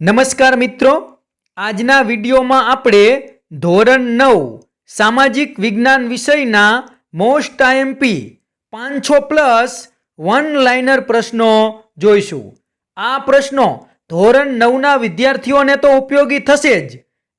નમસ્કાર મિત્રો, આજના વિડીયોમાં આપણે ધોરણ નવ, સામાજિક વિજ્ઞાન વિષયના મોસ્ટ આઈએમપી પાંચસો પ્લસ વન લાઇનર પ્રશ્નો જોઈશું. આ પ્રશ્નો ધોરણ નવના વિદ્યાર્થીઓને તો ઉપયોગી થશે જ.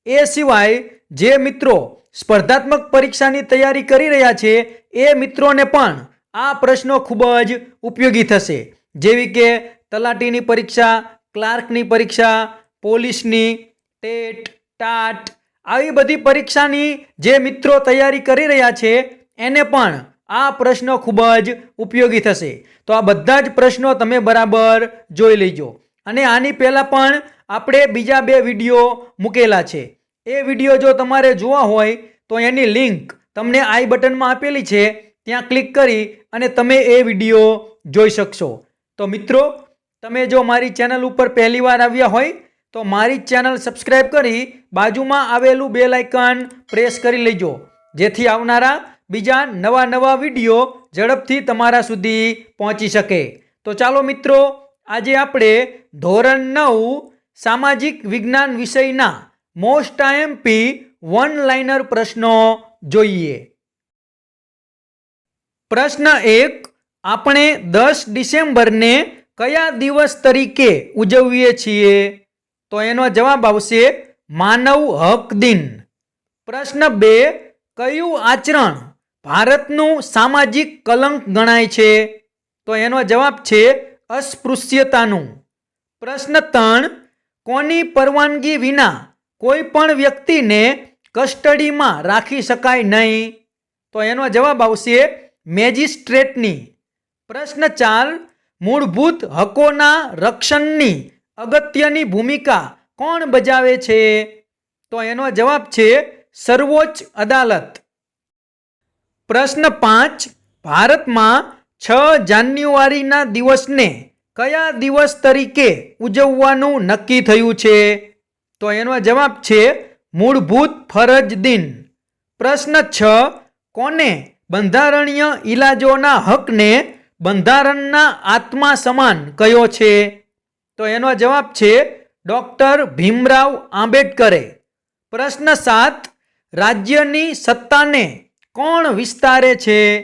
એ સિવાય જે મિત્રો સ્પર્ધાત્મક પરીક્ષાની તૈયારી કરી રહ્યા છે, એ મિત્રોને પણ આ પ્રશ્નો ખૂબ જ ઉપયોગી થશે. જેવી કે તલાટીની પરીક્ષા ક્લાર્કની પરીક્ષા, પોલીસની ટેટ, ટાટ, આવી બધી પરીક્ષાની જે મિત્રો તૈયારી કરી રહ્યા છે, એને પણ આ પ્રશ્ન ખૂબ જ ઉપયોગી થશે. તો આ બધા જ પ્રશ્નો તમે બરાબર જોઈ લેજો. અને આની પહેલાં પણ આપણે બીજા બે વીડિયો મૂકેલા છે. એ વીડિયો જો તમારે જોવા હોય, તો એની લિંક તમને આઈ બટનમાં આપેલી છે. ત્યાં ક્લિક કરી અને તમે એ વીડિયો જોઈ શકશો. તો મિત્રો તમે જો મારી ચેનલ ઉપર પહેલીવાર આવ્યા હોય, તો મારી ચેનલ સબસ્ક્રાઈબ કરી બાજુમાં આવેલું બેલ આઇકન પ્રેસ કરી લેજો. જેથી આવનારા બીજા નવા નવા વીડિયો ઝડપથી તમારા સુધી પહોંચી શકે. તો ચાલો મિત્રો, આજે આપણે ધોરણ નવ, સામાજિક વિજ્ઞાન વિષયના મોસ્ટ આઈએમપી વન લાઇનર પ્રશ્નો જોઈએ. પ્રશ્ન એક, આપણે દસ ડિસેમ્બરને કયા દિવસ તરીકે ઉજવીએ છીએ? તો એનો જવાબ આવશે માનવ હક દિન. પ્રશ્ન બે, કયું આચરણ ભારતનું સામાજિક કલંક ગણાય છે? તો એનો જવાબ છે અસ્પૃશ્યતાનું. પ્રશ્ન ત્રણ, કોની પરવાનગી વિના કોઈ પણ વ્યક્તિને કસ્ટડીમાં રાખી શકાય નહીં? તો એનો જવાબ આવશે મેજિસ્ટ્રેટની. પ્રશ્ન ચાર મૂળભૂત હકોના રક્ષણની અગત્યની ભૂમિકા કોણ બજાવે છે? તો એનો જવાબ છે સર્વોચ્ચ અદાલત. પ્રશ્ન પાંચ, ભારતમાં છ જાન્યુઆરીના દિવસને કયા દિવસ તરીકે ઉજવવાનું નક્કી થયું છે? તો એનો જવાબ છે મૂળભૂત ફરજ દિન. પ્રશ્ન છ, કોને બંધારણીય ઇલાજોના હકને બંધારણના આત્મા સમાન કયો છે? તો એનો જવાબ છે ડૉક્ટર ભીમરાવ આંબેડકરે. પ્રશ્ન સાત, રાજ્યની સત્તાને કોણ વિસ્તારે છે?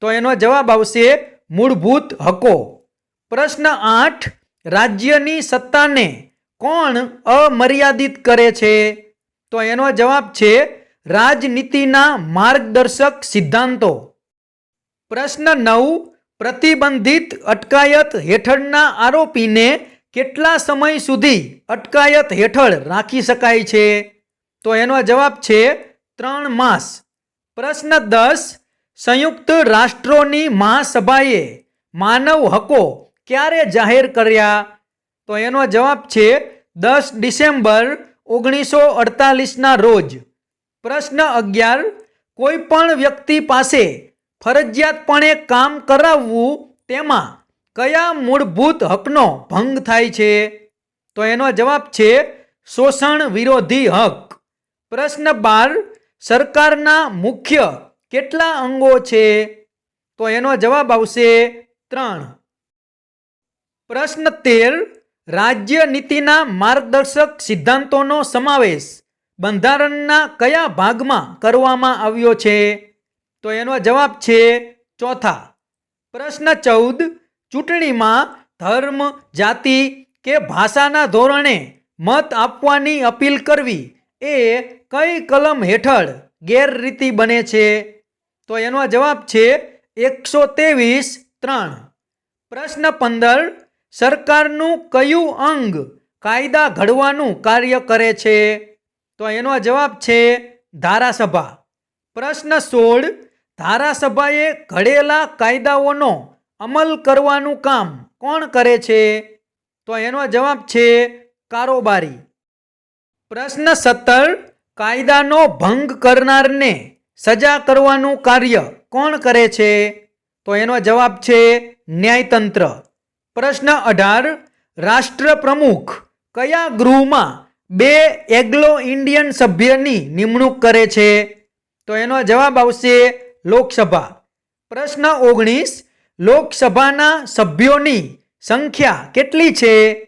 તો એનો જવાબ આવશે મૂળભૂત હકો. પ્રશ્ન આઠ, રાજ્યની સત્તાને કોણ અમર્યાદિત કરે છે? તો એનો જવાબ છે રાજનીતિના માર્ગદર્શક સિદ્ધાંતો. પ્રશ્ન નવ પ્રતિબંધિત અટકાયત હેઠળના આરોપીને કેટલા સમય સુધી અટકાયત હેઠળ રાખી શકાય છે? તો એનો જવાબ છે ત્રણ માસ. પ્રશ્ન દસ, સંયુક્ત રાષ્ટ્રોની મહાસભાએ માનવ હકો ક્યારે જાહેર કર્યા? તો એનો જવાબ છે દસ ડિસેમ્બર ઓગણીસો અડતાલીસના રોજ. પ્રશ્ન અગિયાર, કોઈ પણ વ્યક્તિ પાસે ફરજિયાતપણે કામ કરાવવું તેમાં કયા મૂળભૂત હકનો ભંગ થાય છે? તો એનો જવાબ છે શોષણ વિરોધી હક. પ્રશ્ન બાર, સરકારના મુખ્ય કેટલા અંગો છે? તો એનો જવાબ આવશે ત્રણ. પ્રશ્ન તેર, રાજ્ય નીતિના માર્ગદર્શક સિદ્ધાંતોનો સમાવેશ બંધારણના કયા ભાગમાં કરવામાં આવ્યો છે? તો એનો જવાબ છે ચોથા. પ્રશ્ન ચૌદ, ચૂંટણીમાં ધર્મ, જાતિ કે ભાષાના ધોરણે મત આપવાની અપીલ કરવી એ કઈ કલમ હેઠળ ગેરરીતિ બને છે? તો એનો જવાબ છે એકસો ત્રેવીસ ત્રણ. પ્રશ્ન પંદર, સરકારનું કયું અંગ કાયદા ઘડવાનું કાર્ય કરે છે? તો એનો જવાબ છે ધારાસભા. પ્રશ્ન સોળ ધારાસભાએ ઘડેલા કાયદાઓનો અમલ કરવાનું કામ કોણ કરે છે? તો એનો જવાબ છે કારોબારી. પ્રશ્ન સત્તર, કાયદાનો ભંગ કરનારને સજા કરવાનું કાર્ય કોણ કરે છે? તો એનો જવાબ છે ન્યાયતંત્ર. પ્રશ્ન અઢાર, રાષ્ટ્ર પ્રમુખ કયા ગૃહમાં બે એગ્લો ઇન્ડિયન સભ્યની નિમણૂક કરે છે? તો એનો જવાબ આવશે લોકસભા. પ્રશ્ન ઓગણીસ, લોકસભાના સભ્યોની સંખ્યા કેટલી છે?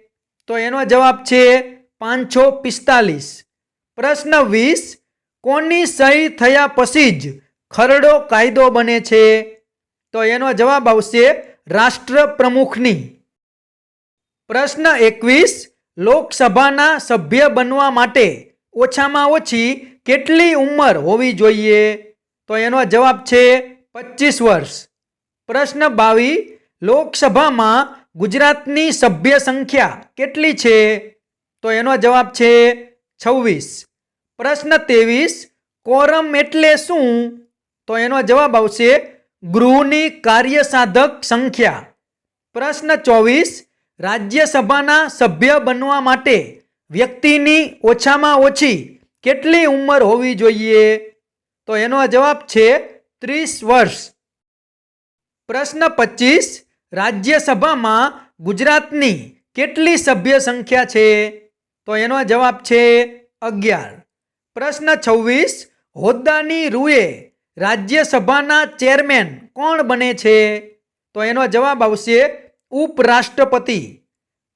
તો એનો જવાબ છે પાંચસો પિસ્તાલીસ. પ્રશ્ન વીસ, કોની સહી થયા પછી જ ખરડો કાયદો બને છે? તો એનો જવાબ આવશે રાષ્ટ્ર પ્રમુખની પ્રશ્ન એકવીસ, લોકસભાના સભ્ય બનવા માટે ઓછામાં ઓછી કેટલી ઉંમર હોવી જોઈએ? તો એનો જવાબ છે પચીસ વર્ષ. પ્રશ્ન બાવી, લોકસભામાં ગુજરાતની સભ્ય સંખ્યા કેટલી છે? તો એનો જવાબ છે છવ્વીસ. પ્રશ્ન ત્રેવીસ, કોરમ એટલે શું? તો એનો જવાબ આવશે ગૃહની કાર્યસાધક સંખ્યા. પ્રશ્ન ચોવીસ, રાજ્યસભાના સભ્ય બનવા માટે વ્યક્તિની ઓછામાં ઓછી કેટલી ઉંમર હોવી જોઈએ? તો એનો જવાબ છે ત્રીસ વર્ષ. પ્રશ્ન પચીસ, રાજ્યસભામાં ગુજરાતની કેટલી સભ્ય સંખ્યા છે? તો એનો જવાબ છે અગિયાર. પ્રશ્ન છવ્વીસ, હોદ્દાની રૂએ રાજ્યસભાના ચેરમેન કોણ બને છે? તો એનો જવાબ આવશે ઉપરાષ્ટ્રપતિ.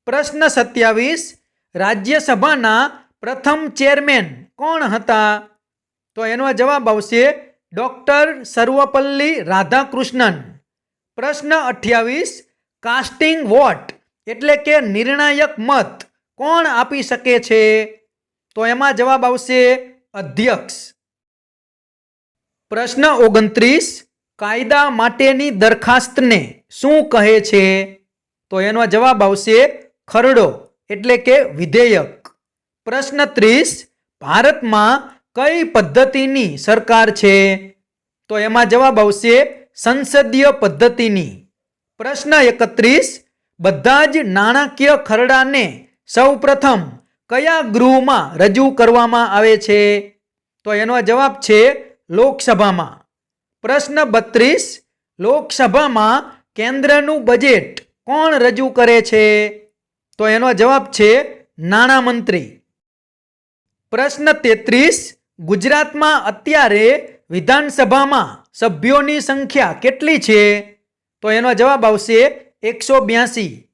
પ્રશ્ન સત્યાવીસ, રાજ્યસભાના પ્રથમ ચેરમેન કોણ હતા? તો એનો જવાબ આવશે ડૉક્ટર સર્વપલ્લી રાધાકૃષ્ણન. પ્રશ્ન અઠ્યાવીસ, કાસ્ટિંગ વોટ? એટલે કે નિર્ણાયક મત કોણ આપી શકે છે? તો એમાં જવાબ આવશે અધ્યક્ષ. પ્રશ્ન ઓગણત્રીસ, કાયદા માટેની દરખાસ્તને શું કહે છે? તો એનો જવાબ આવશે ખરડો એટલે કે વિધેયક. પ્રશ્ન ત્રીસ, ભારતમાં કઈ પદ્ધતિની સરકાર છે? તો એમાં જવાબ આવશે સંસદીય પદ્ધતિની. પ્રશ્ન એકત્રીસ, બધા જ નાણાકીય ખરડાને સૌપ્રથમ કયા ગૃહમાં રજૂ કરવામાં આવે છે? તો એનો જવાબ છે લોકસભામાં. પ્રશ્ન બત્રીસ, લોકસભામાં કેન્દ્રનું બજેટ કોણ રજૂ કરે છે? તો એનો જવાબ છે નાણામંત્રી. પ્રશ્ન તેત્રીસ ગુજરાતમાં અત્યારે વિધાનસભામાં સભ્યોની સંખ્યા કેટલી છે? તો એનો જવાબ આવશે એકસો બ્યાસી.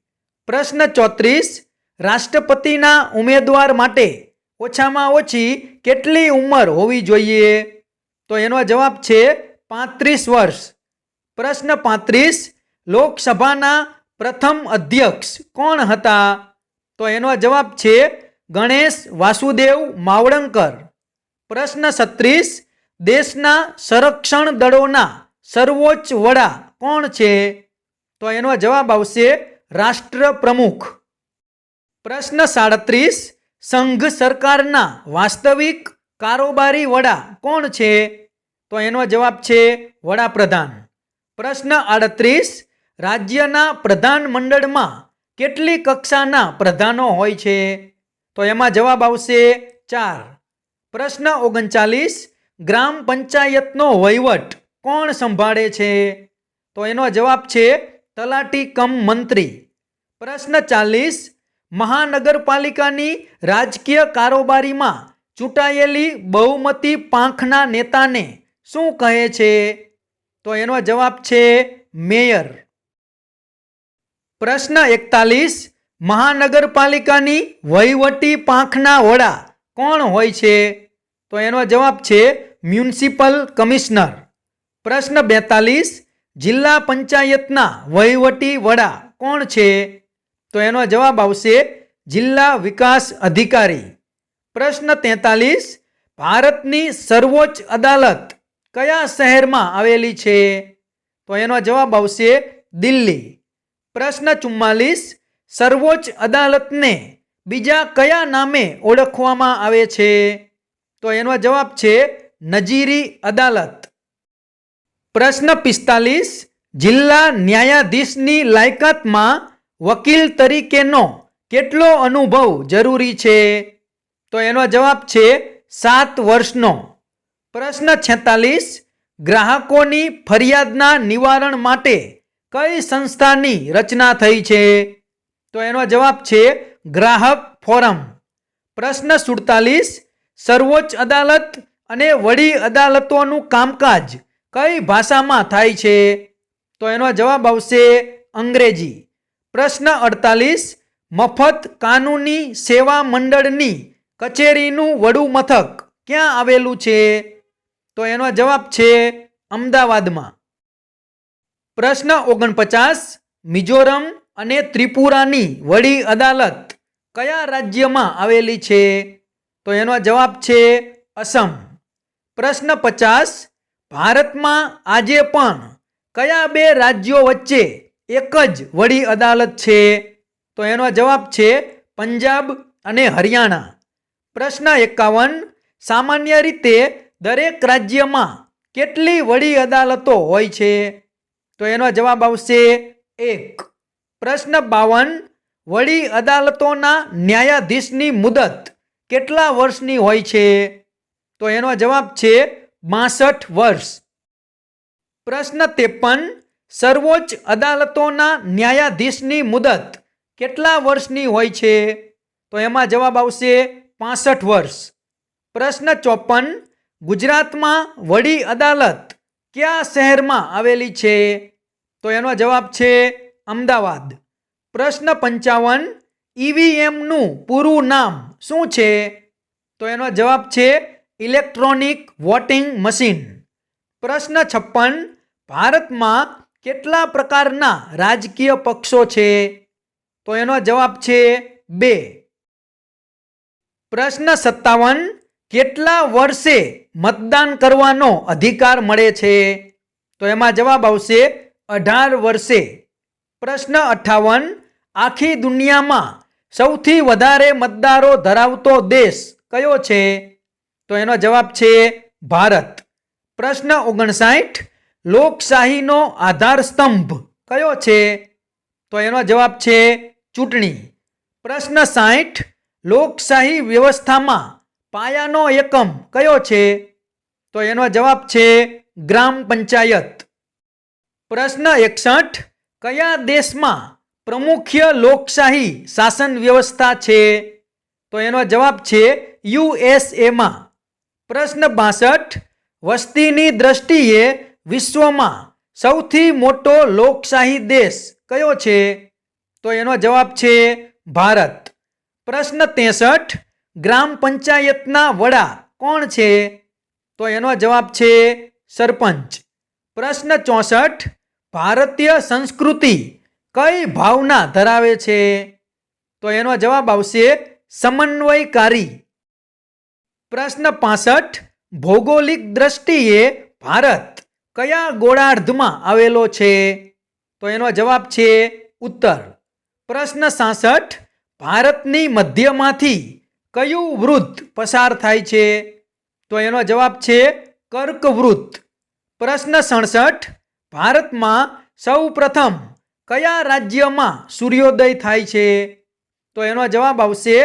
પ્રશ્ન ચોત્રીસ, રાષ્ટ્રપતિના ઉમેદવાર માટે ઓછામાં ઓછી કેટલી ઉંમર હોવી જોઈએ? તો એનો જવાબ છે પાંત્રીસ વર્ષ. પ્રશ્ન પાંત્રીસ, લોકસભાના પ્રથમ અધ્યક્ષ કોણ હતા? તો એનો જવાબ છે ગણેશ વાસુદેવ માવડંકર પ્રશ્ન સત્રીસ દેશના સંરક્ષણ દળોના સર્વોચ્ચ વડા કોણ છે? તો એનો જવાબ આવશે રાષ્ટ્ર પ્રમુખ. પ્રશ્ન સાડત્રીસ, સંઘ સરકારના વાસ્તવિક કારોબારી વડા કોણ છે? તો એનો જવાબ છે વડાપ્રધાન. પ્રશ્ન આડત્રીસ, રાજ્યના પ્રધાનમંડળમાં કેટલી કક્ષાના પ્રધાનો હોય છે? તો એમાં જવાબ આવશે ચાર. પ્રશ્ન ઓગણચાલીસ, ગ્રામ પંચાયતનો વહીવટ કોણ સંભાળે છે? તો એનો જવાબ છે તલાટી કમ મંત્રી. પ્રશ્ન ચાલીસ, મહાનગરપાલિકાની રાજકીય કારોબારીમાં ચૂંટાયેલી બહુમતી પાંખના નેતાને શું કહે છે? તો એનો જવાબ છે મેયર. પ્રશ્ન એકતાલીસ, મહાનગરપાલિકાની વહીવટી પાંખના વડા કોણ હોય છે? તો એનો જવાબ છે મ્યુનિસિપલ કમિશનર. પ્રશ્ન બેતાલીસ, જિલ્લા પંચાયતના વહીવટી વડા કોણ છે? તો એનો જવાબ આવશે જિલ્લા વિકાસ અધિકારી. પ્રશ્ન તેતાલીસ, ભારતની સર્વોચ્ચ અદાલત કયા શહેરમાં આવેલી છે? તો એનો જવાબ આવશે દિલ્હી. પ્રશ્ન ચુમ્માલીસ, સર્વોચ્ચ અદાલતને બીજા કયા નામે ઓળખવામાં આવે છે? તો એનો જવાબ છે નજીરી અદાલત. પ્રશ્ન પિસ્તાલીસ, જિલ્લા ન્યાયાધીશની લાયકાતમાં વકીલ તરીકેનો કેટલો અનુભવ જરૂરી છે? તો એનો જવાબ છે સાત વર્ષનો. પ્રશ્ન છેતાલીસ, ગ્રાહકોની ફરિયાદના નિવારણ માટે કઈ સંસ્થાની રચના થઈ છે? તો એનો જવાબ છે ગ્રાહક ફોરમ. પ્રશ્ન સુડતાલીસ, સર્વોચ્ચ અદાલત અને વડી અદાલતોનું કામકાજ કઈ ભાષામાં થાય છે? તો એનો જવાબ આવશે અંગ્રેજી. પ્રશ્ન અડતાલીસ, મફત કાનૂની સેવા મંડળની કચેરીનું વડું મથક ક્યાં આવેલું છે? તો એનો જવાબ છે અમદાવાદમાં. પ્રશ્ન ઓગણપચાસ, મિઝોરમ અને ત્રિપુરાની વડી અદાલત કયા રાજ્યમાં આવેલી છે? તો એનો જવાબ છે અસમ. પ્રશ્ન પચાસ, ભારતમાં આજે પણ કયા બે રાજ્યો વચ્ચે એક જ વડી અદાલત છે? તો એનો જવાબ છે પંજાબ અને હરિયાણા. પ્રશ્ન એકાવન, સામાન્ય રીતે દરેક રાજ્યમાં કેટલી વડી અદાલતો હોય છે? તો એનો જવાબ આવશે એક. પ્રશ્ન બાવન, વડી અદાલતોના ન્યાયાધીશની મુદત કેટલા વર્ષની હોય છે? તો એનો જવાબ છે બાસઠ વર્ષ. પ્રશ્ન ત્રેપન, સર્વોચ્ચ અદાલતોના ન્યાયાધીશની મુદત કેટલા વર્ષની હોય છે? તો એમાં જવાબ આવશે પાસઠ વર્ષ. પ્રશ્ન ચોપન, ગુજરાતમાં વડી અદાલત કયા શહેરમાં આવેલી છે? તો એનો જવાબ છે અમદાવાદ. પ્રશ્ન પંચાવન ઈવીએમનું પૂરું નામ શું છે? તો એનો જવાબ છે ઇલેક્ટ્રોનિક વોટિંગ મશીન. પ્રશ્ન છપ્પન, ભારતમાં કેટલા પ્રકારના રાજકીય પક્ષો છે? તો એનો જવાબ છે બે. પ્રશ્ન સત્તાવન, કેટલા વર્ષે મતદાન કરવાનો અધિકાર મળે છે? તો એમાં જવાબ આવશે અઢાર વર્ષે. પ્રશ્ન અઠાવન, આખી દુનિયામાં સૌથી વધારે મતદારો ધરાવતો દેશ કયો છે? તો એનો જવાબ છે ભારત. પ્રશ્ન ઓગણસાઠ, લોકશાહીનો આધાર સ્તંભ કયો છે? તો એનો જવાબ છે ચૂંટણી. પ્રશ્ન સાઠ લોકશાહી વ્યવસ્થામાં પાયાનો એકમ કયો છે? તો એનો જવાબ છે ગ્રામ પંચાયત. પ્રશ્ન એકસઠ કયા દેશમાં પ્રમુખ્ય લોકશાહી શાસન વ્યવસ્થા છે? તો એનો જવાબ છે યુએસએમાં પ્રશ્ન બાસઠ, વસ્તીની દ્રષ્ટિએ વિશ્વમાં સૌથી મોટો લોકશાહી દેશ કયો છે? તો એનો જવાબ છે ભારત. પ્રશ્ન ત્રેસઠ, ગ્રામ પંચાયતના વડા કોણ છે? તો એનો જવાબ છે સરપંચ. પ્રશ્ન ચોસઠ ભારતીય સંસ્કૃતિ કઈ ભાવના ધરાવે છે? તો એનો જવાબ આવશે સમન્વયકારી. પ્રશ્ન પાસઠ, ભૌગોલિક દ્રષ્ટિએ ભારત કયા ગોળાર્ધમાં આવેલો છે? તો એનો જવાબ છે ઉત્તર. પ્રશ્ન સાસઠ, ભારતની મધ્યમાંથી કયું વૃત્ત પસાર થાય છે? તો એનો જવાબ છે કર્કવૃત્ત. પ્રશ્ન સડસઠ ભારતમાં સૌ પ્રથમ કયા રાજ્યમાં સૂર્યોદય થાય છે? તો એનો જવાબ આવશે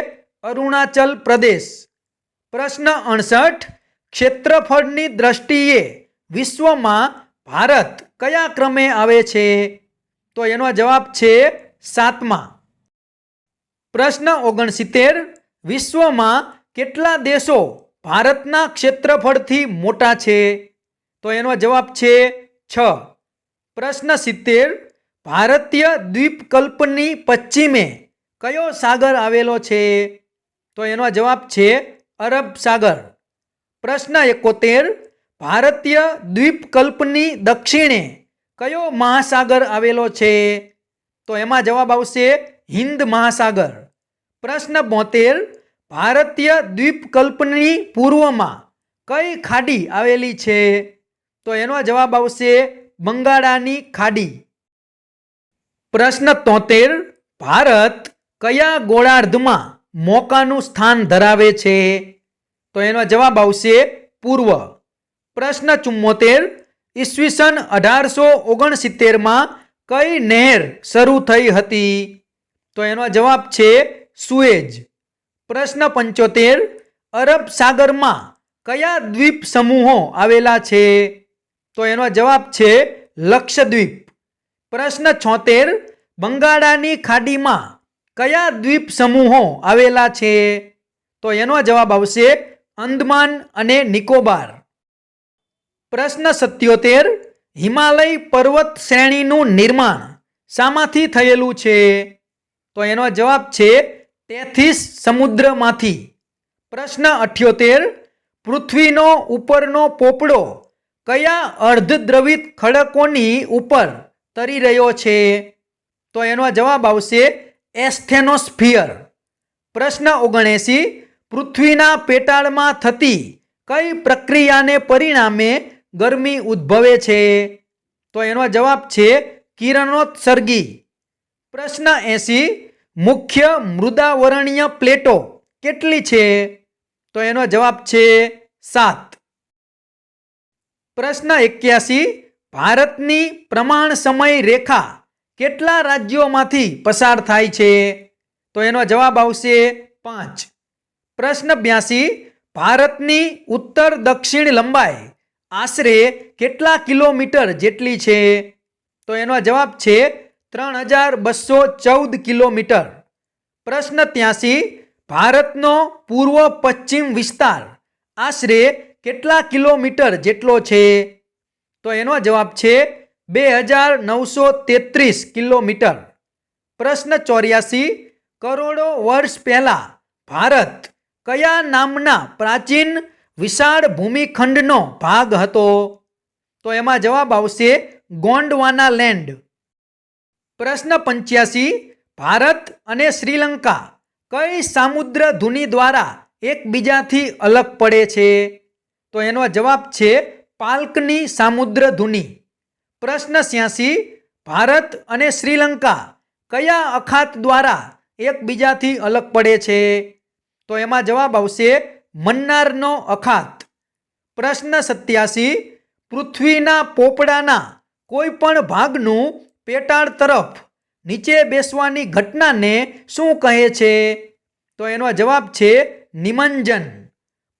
અરુણાચલ પ્રદેશ. પ્રશ્ન અણસઠ ક્ષેત્રફળની દ્રષ્ટિએ વિશ્વમાં ભારત કયા ક્રમે આવે છે? તો એનો જવાબ છે સાતમા. પ્રશ્ન ઓગણસિત્તેર, વિશ્વમાં કેટલા દેશો ભારતના ક્ષેત્રફળથી મોટા છે? તો એનો જવાબ છે છ. પ્રશ્ન સિત્તેર, ભારતીય દ્વીપકલ્પની પશ્ચિમે કયો સાગર આવેલો છે? તો એનો જવાબ છે અરબ સાગર. પ્રશ્ન એકોતેર, ભારતીય દ્વીપકલ્પની દક્ષિણે કયો મહાસાગર આવેલો છે? તો એમાં જવાબ આવશે હિન્દ મહાસાગર. પ્રશ્ન બોતેર, ભારતીય દ્વીપકલ્પની પૂર્વમાં કઈ ખાડી આવેલી છે? તો એનો જવાબ આવશે બંગાળાની ખાડી? પ્રશ્ન તોતેર, ભારત કયા ગોળાર્ધમાં મોકાનું સ્થાન ધરાવે છે? તો એનો જવાબ આવશે પૂર્વ. પ્રશ્ન ચુમ્મોતેર, ઈસવીસન અઢારસો ઓગણસિત્તેરમાં કઈ નહેર શરૂ થઈ હતી? તો એનો જવાબ છે સુએજ. પ્રશ્ન પંચોતેર, અરબ સાગરમાં કયા દ્વીપ સમૂહો આવેલા છે? તો એનો જવાબ છે લક્ષદ્વીપ. પ્રશ્ન છોતેર, બંગાળાની ખાડીમાં કયા દ્વીપ સમૂહો આવેલા છે? તો એનો જવાબ આવશે અંદમાન અને નિકોબાર. પ્રશ્ન સત્યોતેર, હિમાલય પર્વત શ્રેણીનું નિર્માણ શામાંથી થયેલું છે? તો એનો જવાબ છે તેથીસ સમુદ્રમાંથી. પ્રશ્ન અઠ્યોતેર, પૃથ્વીનો ઉપરનો પોપડો કયા અર્ધદ્રવિત ખડકોની ઉપર તરી રહ્યો છે? તો એનો જવાબ આવશે એસ્થેનોસ્ફિયર. પ્રશ્ન ઓગણએંસી, પૃથ્વીના પેટાળમાં થતી કઈ પ્રક્રિયાને પરિણામે ગરમી ઉદ્ભવે છે? તો એનો જવાબ છે કિરણોત્સર્ગી. પ્રશ્ન એંસી, મુખ્ય મૃદાવરણીય પ્લેટો કેટલી છે? તો એનો જવાબ છે સાત. પ્રશ્ન એક્યાસી, ભારતની પ્રમાણ સમય રેખા કેટલા રાજ્યોમાંથી પસાર થાય છે? તો એનો જવાબ આવશે પાંચ. પ્રશ્ન બ્યાસી, ભારતની ઉત્તર દક્ષિણ લંબાઈ આશરે કેટલા કિલોમીટર જેટલી છે? તો એનો જવાબ છે ત્રણ હજાર બસો ચૌદ કિલોમીટર. પ્રશ્ન ત્યાસી, ભારતનો પૂર્વ પશ્ચિમ વિસ્તાર આશરે કેટલા કિલોમીટર જેટલો છે? તો એનો જવાબ છે બે હજાર નવસો તેત્રીસ કિલોમીટર. પ્રશ્ન ચોર્યાસી, કરોડો વર્ષ પહેલાં ભારત કયા નામના પ્રાચીન વિશાળ ભૂમિખંડનો ભાગ હતો? તો એમાં જવાબ આવશે ગોંડવાના લેન્ડ. પ્રશ્ન પંચ્યાસી, ભારત અને શ્રીલંકા કઈ સામુદ્ર ધુની દ્વારા એકબીજાથી અલગ પડે છે? તો એનો જવાબ છે પાલ્કની સામુદ્ર ધુની પ્રશ્ન છ્યાસી ભારત અને શ્રીલંકા કયા અખાત દ્વારા એકબીજાથી અલગ પડે છે? તો એમાં જવાબ આવશે મન્નારનો અખાત. પ્રશ્ન સત્યાસી, પૃથ્વીના પોપડાના કોઈ પણ ભાગનું પેટાળ તરફ નીચે બેસવાની ઘટનાને શું કહે છે? તો એનો જવાબ છે નિમંજન.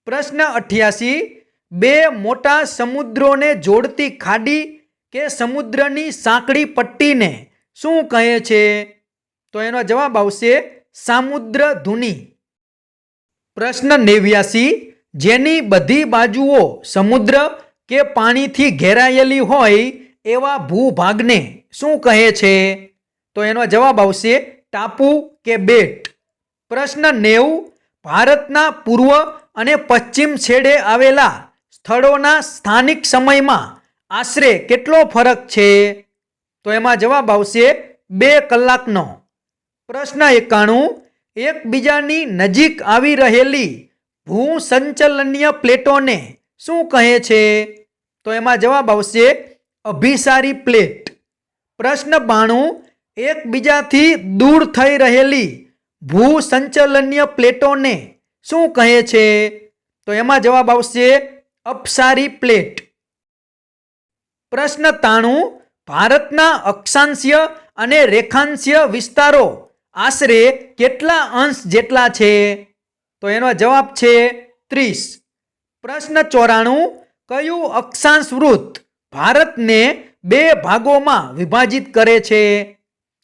પ્રશ્ન અઠ્યાસી બે મોટા સમુદ્રોને જોડતી ખાડી કે સમુદ્રની સાંકડી પટ્ટીને શું કહે છે? તો એનો જવાબ આવશે સામુદ્ર ધૂની. પ્રશ્ન નેવ્યાસી, જેની બધી બાજુઓ સમુદ્ર કે પાણીથી ઘેરાયેલી હોય એવા ભૂભાગને શું કહે છે? તો એનો જવાબ આવશે ટાપુ કે બેટ. પ્રશ્ન નેવું, ભારતના પૂર્વ અને પશ્ચિમ છેડે આવેલા સ્થળોના સ્થાનિક સમયમાં આશરે કેટલો ફરક છે? તો એમાં જવાબ આવશે બે કલાકનો. પ્રશ્ન એકાણું, એકબીજાની નજીક આવી રહેલી ભૂસંચલનીય પ્લેટોને શું કહે છે? તો એમાં જવાબ આવશે અભિસારી પ્લેટ. પ્રશ્ન બાણું, એકબીજાથી દૂર થઈ રહેલી ભૂસંચલનીય પ્લેટોને શું કહે છે? તો એમાં જવાબ આવશે અપસારી પ્લેટ. પ્રશ્ન તાણું, ભારતના અક્ષાંશ્ય અને રેખાંશ્ય વિસ્તારો આશરે કેટલા અંશ જેટલા છે? તો એનો જવાબ છે ત્રીસ. પ્રશ્ન ચોરાણું, કયું અક્ષાંશ વૃત્ત ભારતને બે ભાગોમાં વિભાજિત કરે છે?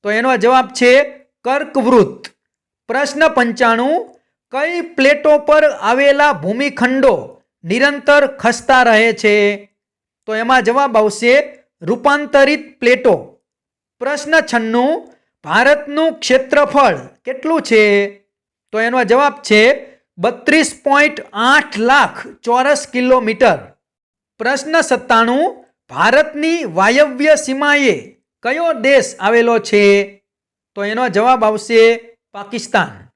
તો એનો જવાબ છે કર્કવૃત્ત પ્રશ્ન પંચાણું, કઈ પ્લેટો પર આવેલા ભૂમિખંડો નિરંતર ખસતા રહે છે. તો એમાં જવાબ આવશે રૂપાંતરિત પ્લેટો. પ્રશ્ન છન્નું, ભારતનું ક્ષેત્રફળ કેટલું છે? તો એનો જવાબ છે બત્રીસ પોઈન્ટ આઠ લાખ ચોરસ કિલોમીટર. પ્રશ્ન સત્તાણું, ભારતની વાયવ્ય સીમાએ કયો દેશ આવેલો છે? તો એનો જવાબ આવશે પાકિસ્તાન.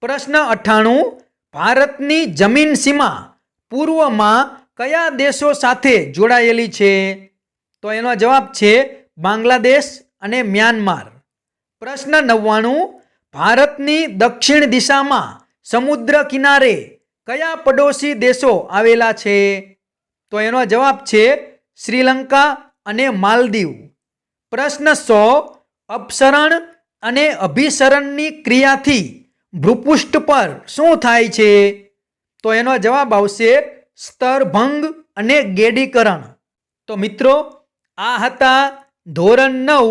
પ્રશ્ન અઠ્ઠાણું, ભારતની જમીન સીમા પૂર્વમાં કયા દેશો સાથે જોડાયેલી છે? તો એનો જવાબ છે બાંગ્લાદેશ અને મ્યાનમાર. પ્રશ્ન નવ્વાણું, ભારતની દક્ષિણ દિશામાં સમુદ્ર કિનારે કયા પડોશી દેશો આવેલા છે? તો એનો જવાબ છે શ્રીલંકા અને માલદીવ. પ્રશ્ન સો, અપસરણ અને અભિસરણની ક્રિયાથી ભ્રૂપૃષ્ઠ પર શું થાય છે? તો એનો જવાબ આવશે સ્તરભંગ અને ગેડીકરણ. તો મિત્રો, આ હતા ધોરણ નવ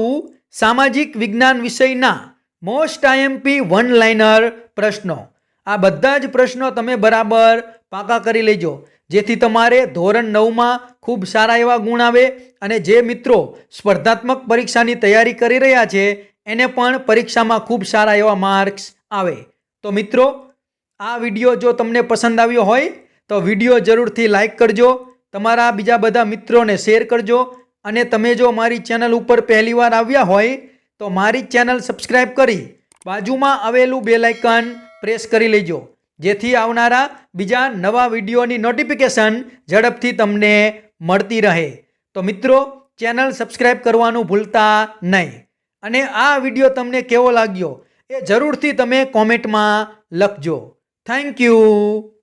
સામાજિક વિજ્ઞાન વિષયના મોસ્ટ આઈએમપી વન લાઇનર પ્રશ્નો. આ બધા જ પ્રશ્નો તમે બરાબર પાકા કરી લેજો, જેથી તમારે ધોરણ નવમાં ખૂબ સારા એવા ગુણ આવે અને જે મિત્રો સ્પર્ધાત્મક પરીક્ષાની તૈયારી કરી રહ્યા છે, એને પણ પરીક્ષામાં ખૂબ સારા એવા માર્ક્સ આવે. તો મિત્રો આ વીડિયો જો તમને પસંદ આવ્યો હોય, તો વીડિયો જરૂરથી લાઈક કરજો, તમારા બીજા બધા મિત્રોને શેર કરજો, અને તમે જો મારી ચેનલ ઉપર પહેલીવાર આવ્યા હોય, તો મારી ચેનલ સબસ્ક્રાઈબ કરી બાજુમાં આવેલું બેલાઇકન પ્રેસ કરી લેજો, જેથી આવનારા બીજા નવા વિડીયોની નોટિફિકેશન ઝડપથી તમને મળતી રહે. તો મિત્રો, ચેનલ સબસ્ક્રાઈબ કરવાનું ભૂલતા નહીં. અને આ વીડિયો તમને કેવો લાગ્યો, એ જરૂરથી તમે કોમેન્ટમાં લખજો. Thank you.